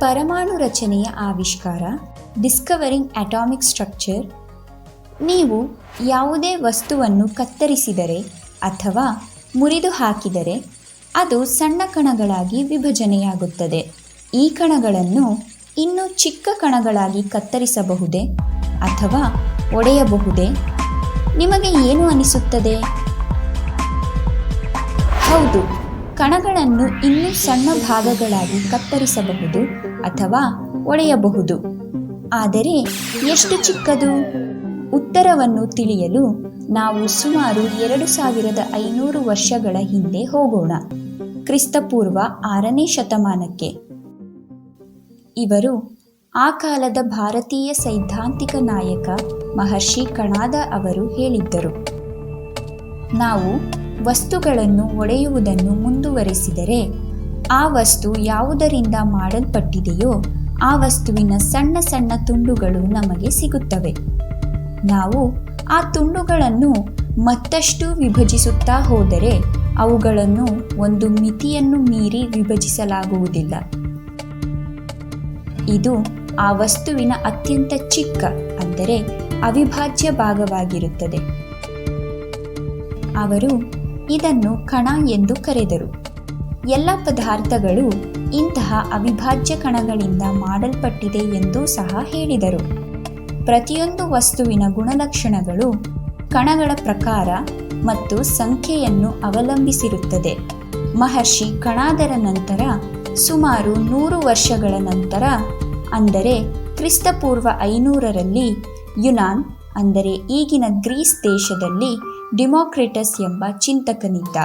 ಪರಮಾಣು ರಚನೆಯ ಆವಿಷ್ಕಾರ ಡಿಸ್ಕವರಿಂಗ್ ಅಟಾಮಿಕ್ ಸ್ಟ್ರಕ್ಚರ್ ನೀವು ಯಾವುದೇ ವಸ್ತುವನ್ನು ಕತ್ತರಿಸಿದರೆ ಅಥವಾ ಮುರಿದು ಹಾಕಿದರೆ ಅದು ಸಣ್ಣ ಕಣಗಳಾಗಿ ವಿಭಜನೆಯಾಗುತ್ತದೆ. ಈ ಕಣಗಳನ್ನು ಇನ್ನೂ ಚಿಕ್ಕ ಕಣಗಳಾಗಿ ಕತ್ತರಿಸಬಹುದೇ ಅಥವಾ ಒಡೆಯಬಹುದೇ? ನಿಮಗೆ ಏನು ಅನಿಸುತ್ತದೆ? ಹೌದು ಕಣಗಳನ್ನು ಇನ್ನೂ ಸಣ್ಣ ಭಾಗಗಳಾಗಿ ಕತ್ತರಿಸಬಹುದು ಅಥವಾ ಒಡೆಯಬಹುದು. ಆದರೆ ಎಷ್ಟು ಚಿಕ್ಕದು? ಉತ್ತರವನ್ನು ತಿಳಿಯಲು ನಾವು ಸುಮಾರು ಎರಡು ಸಾವಿರದ ಐನೂರು ವರ್ಷಗಳ ಹಿಂದೆ ಹೋಗೋಣ. ಕ್ರಿಸ್ತಪೂರ್ವ ಆರನೇ ಶತಮಾನಕ್ಕೆ. ಇವರು ಆ ಕಾಲದ ಭಾರತೀಯ ಸೈದ್ಧಾಂತಿಕ ನಾಯಕ ಮಹರ್ಷಿ ಕಣಾದ ಅವರು ಹೇಳಿದ್ದರು. ನಾವು ವಸ್ತುಗಳನ್ನು ಒಡೆಯುವುದನ್ನು ಮುಂದುವರೆಸಿದರೆ ಆ ವಸ್ತು ಯಾವುದರಿಂದ ಮಾಡಲ್ಪಟ್ಟಿದೆಯೋ ಆ ವಸ್ತುವಿನ ಸಣ್ಣ ಸಣ್ಣ ತುಂಡುಗಳು ನಮಗೆ ಸಿಗುತ್ತವೆ. ನಾವು ಆ ತುಂಡುಗಳನ್ನು ಮತ್ತಷ್ಟು ವಿಭಜಿಸುತ್ತಾ ಹೋದರೆ ಅವುಗಳನ್ನು ಒಂದು ಮಿತಿಯನ್ನು ಮೀರಿ ವಿಭಜಿಸಲಾಗುವುದಿಲ್ಲ. ಇದು ಆ ವಸ್ತುವಿನ ಅತ್ಯಂತ ಚಿಕ್ಕ ಅಂದರೆ ಅವಿಭಾಜ್ಯ ಭಾಗವಾಗಿರುತ್ತದೆ. ಅವರು ಇದನ್ನು ಕಣ ಎಂದು ಕರೆದರು. ಎಲ್ಲ ಪದಾರ್ಥಗಳು ಇಂತಹ ಅವಿಭಾಜ್ಯ ಕಣಗಳಿಂದ ಮಾಡಲ್ಪಟ್ಟಿದೆ ಎಂದು ಸಹ ಹೇಳಿದರು. ಪ್ರತಿಯೊಂದು ವಸ್ತುವಿನ ಗುಣಲಕ್ಷಣಗಳು ಕಣಗಳ ಪ್ರಕಾರ ಮತ್ತು ಸಂಖ್ಯೆಯನ್ನು ಅವಲಂಬಿಸಿರುತ್ತದೆ. ಮಹರ್ಷಿ ಕಣಾದರ ನಂತರ ಸುಮಾರು ನೂರು ವರ್ಷಗಳ ನಂತರ, ಅಂದರೆ ಕ್ರಿಸ್ತಪೂರ್ವ ಐನೂರರಲ್ಲಿ ಯುನಾನ್ ಅಂದರೆ ಈಗಿನ ಗ್ರೀಸ್ ದೇಶದಲ್ಲಿ ಡಿಮೋಕ್ರಿಟಸ್ ಎಂಬ ಚಿಂತಕನಿದ್ದ.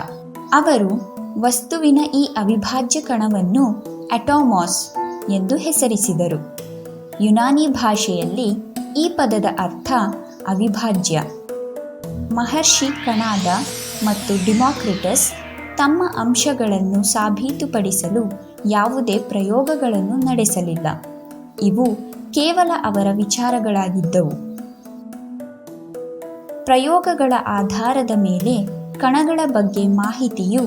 ಅವರು ವಸ್ತುವಿನ ಈ ಅವಿಭಾಜ್ಯ ಕಣವನ್ನು ಅಟೋಮಾಸ್ ಎಂದು ಹೆಸರಿಸಿದರು. ಯುನಾನಿ ಭಾಷೆಯಲ್ಲಿ ಈ ಪದದ ಅರ್ಥ ಅವಿಭಾಜ್ಯ. ಮಹರ್ಷಿ ಕಣಾದ ಮತ್ತು ಡಿಮಾಕ್ರಿಟಸ್ ತಮ್ಮ ಅಂಶಗಳನ್ನು ಸಾಬೀತುಪಡಿಸಲು ಯಾವುದೇ ಪ್ರಯೋಗಗಳನ್ನು ನಡೆಸಲಿಲ್ಲ. ಇವು ಕೇವಲ ಅವರ ವಿಚಾರಗಳಾಗಿದ್ದವು. ಪ್ರಯೋಗಗಳ ಆಧಾರದ ಮೇಲೆ ಕಣಗಳ ಬಗ್ಗೆ ಮಾಹಿತಿಯು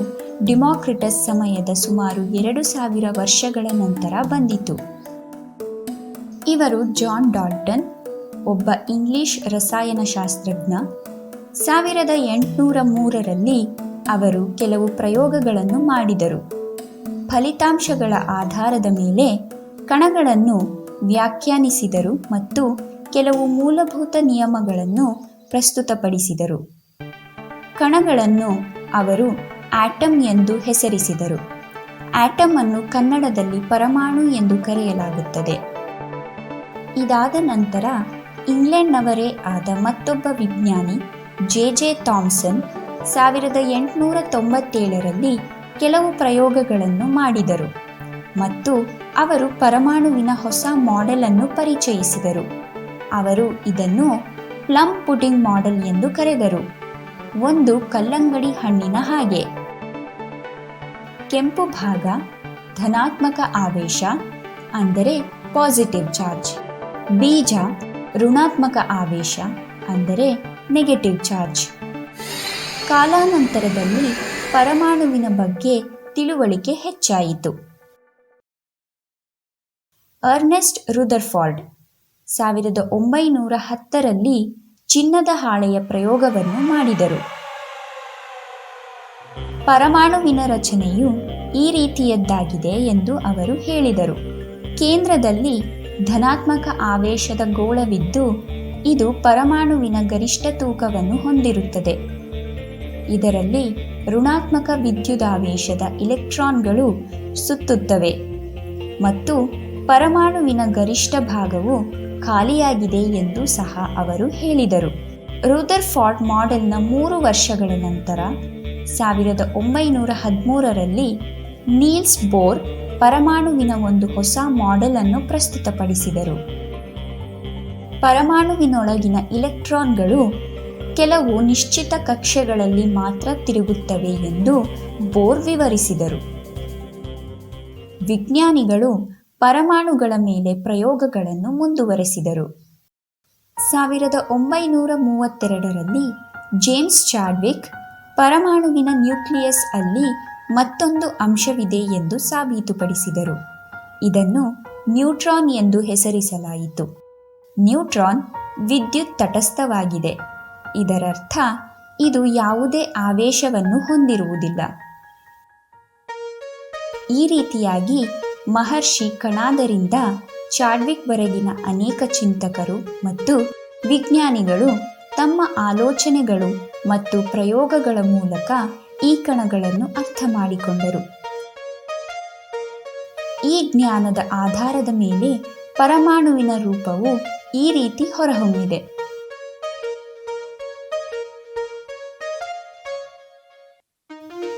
ಡಿಮಾಕ್ರಿಟಸ್ ಸಮಯದ ಸುಮಾರು ಎರಡು ಸಾವಿರ ವರ್ಷಗಳ ನಂತರ ಬಂದಿತು. ಇವರು ಜಾನ್ ಡಾಲ್ಟನ್, ಒಬ್ಬ ಇಂಗ್ಲಿಷ್ ರಸಾಯನಶಾಸ್ತ್ರಜ್ಞ. ಸಾವಿರದ ಎಂಟುನೂರ ಮೂರರಲ್ಲಿ ಅವರು ಕೆಲವು ಪ್ರಯೋಗಗಳನ್ನು ಮಾಡಿದರು. ಫಲಿತಾಂಶಗಳ ಆಧಾರದ ಮೇಲೆ ಕಣಗಳನ್ನು ವ್ಯಾಖ್ಯಾನಿಸಿದರು ಮತ್ತು ಕೆಲವು ಮೂಲಭೂತ ನಿಯಮಗಳನ್ನು ಪ್ರಸ್ತುತಪಡಿಸಿದರು. ಕಣಗಳನ್ನು ಅವರು ಆಟಮ್ ಎಂದು ಹೆಸರಿಸಿದರು. ಆಟಮ್ ಅನ್ನು ಕನ್ನಡದಲ್ಲಿ ಪರಮಾಣು ಎಂದು ಕರೆಯಲಾಗುತ್ತದೆ. ಇದಾದ ನಂತರ ಇಂಗ್ಲೆಂಡ್ನವರೇ ಆದ ಮತ್ತೊಬ್ಬ ವಿಜ್ಞಾನಿ, ಜೆ. ಜೆ. ಥಾಮ್ಸನ್, ಸಾವಿರದ ಎಂಟುನೂರ ತೊಂಬತ್ತೇಳರಲ್ಲಿ ಕೆಲವು ಪ್ರಯೋಗಗಳನ್ನು ಮಾಡಿದರು ಮತ್ತು ಅವರು ಪರಮಾಣುವಿನ ಹೊಸ ಮಾಡೆಲ್ ಅನ್ನು ಪರಿಚಯಿಸಿದರು. ಅವರು ಇದನ್ನು ಪ್ಲಮ್ ಪುಡಿಂಗ್ ಮಾಡೆಲ್ ಎಂದು ಕರೆದರು. ಒಂದು ಕಲ್ಲಂಗಡಿ ಹಣ್ಣಿನ ಹಾಗೆ. ಕೆಂಪು ಭಾಗ, ಧನಾತ್ಮಕ ಆವೇಶ, ಅಂದರೆ ಪಾಸಿಟಿವ್ ಚಾರ್ಜ್ ಬೀಜ, ಋಣಾತ್ಮಕ ಆವೇಶ, ಅಂದರೆ ನೆಗೆಟಿವ್ ಚಾರ್ಜ್ ಕಾಲಾನಂತರದಲ್ಲಿ ಪರಮಾಣುವಿನ ಬಗ್ಗೆ ತಿಳುವಳಿಕೆ ಹೆಚ್ಚಾಯಿತು. ಅರ್ನೆಸ್ಟ್ ರುದರ್ಫಾರ್ಡ್ ಸಾವಿರದ ಒಂಬೈನೂರ ಹತ್ತರಲ್ಲಿ ಚಿನ್ನದ ಹಾಳೆಯ ಪ್ರಯೋಗವನ್ನು ಮಾಡಿದರು. ಪರಮಾಣುವಿನ ರಚನೆಯು ಈ ರೀತಿಯದ್ದಾಗಿದೆ ಎಂದು ಅವರು ಹೇಳಿದರು. ಕೇಂದ್ರದಲ್ಲಿ ಧನಾತ್ಮಕ ಆವೇಶದ ಗೋಳವಿದ್ದು, ಇದು ಪರಮಾಣುವಿನ ಗರಿಷ್ಠ ತೂಕವನ್ನು ಹೊಂದಿರುತ್ತದೆ. ಇದರಲ್ಲಿ ಋಣಾತ್ಮಕ ವಿದ್ಯುದಾವೇಶದ ಇಲೆಕ್ಟ್ರಾನ್ಗಳು ಸುತ್ತುತ್ತವೆ ಮತ್ತು ಪರಮಾಣುವಿನ ಗರಿಷ್ಠ ಭಾಗವು ಖಾಲಿಯಾಗಿದೆ ಎಂದು ಸಹ ಅವರು ಹೇಳಿದರು. ರೂದರ್ಫಾರ್ಡ್ ಮಾಡೆಲ್ನ ಮೂರು ವರ್ಷಗಳ ನಂತರ ಸಾವಿರದ ಒಂಬೈನೂರ ಹದಿಮೂರರಲ್ಲಿ ನೀಲ್ಸ್ ಬೋರ್ ಪರಮಾಣುವಿನ ಒಂದು ಹೊಸ ಮಾಡೆಲ್ ಅನ್ನು ಪ್ರಸ್ತುತಪಡಿಸಿದರು. ಪರಮಾಣುವಿನೊಳಗಿನ ಇಲೆಕ್ಟ್ರಾನ್ಗಳು ಕೆಲವು ನಿಶ್ಚಿತ ಕಕ್ಷೆಗಳಲ್ಲಿ ಮಾತ್ರ ತಿರುಗುತ್ತವೆ ಎಂದು ಬೋರ್ ವಿವರಿಸಿದರು. ವಿಜ್ಞಾನಿಗಳು ಪರಮಾಣುಗಳ ಮೇಲೆ ಪ್ರಯೋಗಗಳನ್ನು ಮುಂದುವರೆಸಿದರು. ಸಾವಿರದ ಒಂಬೈನೂರ ಮೂವತ್ತೆರಡರಲ್ಲಿ ಜೇಮ್ಸ್ ಚಾಡ್ವಿಕ್ ಪರಮಾಣುವಿನ ನ್ಯೂಕ್ಲಿಯಸ್ ಅಲ್ಲಿ ಮತ್ತೊಂದು ಅಂಶವಿದೆ ಎಂದು ಸಾಬೀತುಪಡಿಸಿದರು. ಇದನ್ನು ನ್ಯೂಟ್ರಾನ್ ಎಂದು ಹೆಸರಿಸಲಾಯಿತು. ನ್ಯೂಟ್ರಾನ್ ವಿದ್ಯುತ್ ತಟಸ್ಥವಾಗಿದೆ. ಇದರರ್ಥ, ಇದು ಯಾವುದೇ ಆವೇಶವನ್ನು ಹೊಂದಿರುವುದಿಲ್ಲ. ಈ ರೀತಿಯಾಗಿ ಮಹರ್ಷಿ ಕಣಾದರಿಂದ ಚಾಡ್ವಿಕ್ವರೆಗಿನ ಅನೇಕ ಚಿಂತಕರು ಮತ್ತು ವಿಜ್ಞಾನಿಗಳು ತಮ್ಮ ಆಲೋಚನೆಗಳು ಮತ್ತು ಪ್ರಯೋಗಗಳ ಮೂಲಕ ಈ ಕಣಗಳನ್ನು ಅರ್ಥ ಮಾಡಿಕೊಂಡರು. ಈ ಜ್ಞಾನದ ಆಧಾರದ ಮೇಲೆ ಪರಮಾಣುವಿನ ರೂಪವು ಈ ರೀತಿ ಹೊರಹೊಮ್ಮಿದೆ.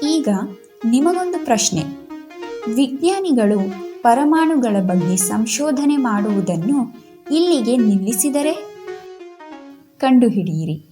ಈಗ ನಿಮಗೊಂದು ಪ್ರಶ್ನೆ. ವಿಜ್ಞಾನಿಗಳು ಪರಮಾಣುಗಳ ಬಗ್ಗೆ ಸಂಶೋಧನೆ ಮಾಡುವುದನ್ನು ಇಲ್ಲಿಗೆ ನಿಲ್ಲಿಸಿದರೆ ಕಂಡುಹಿಡಿಯಿರಿ.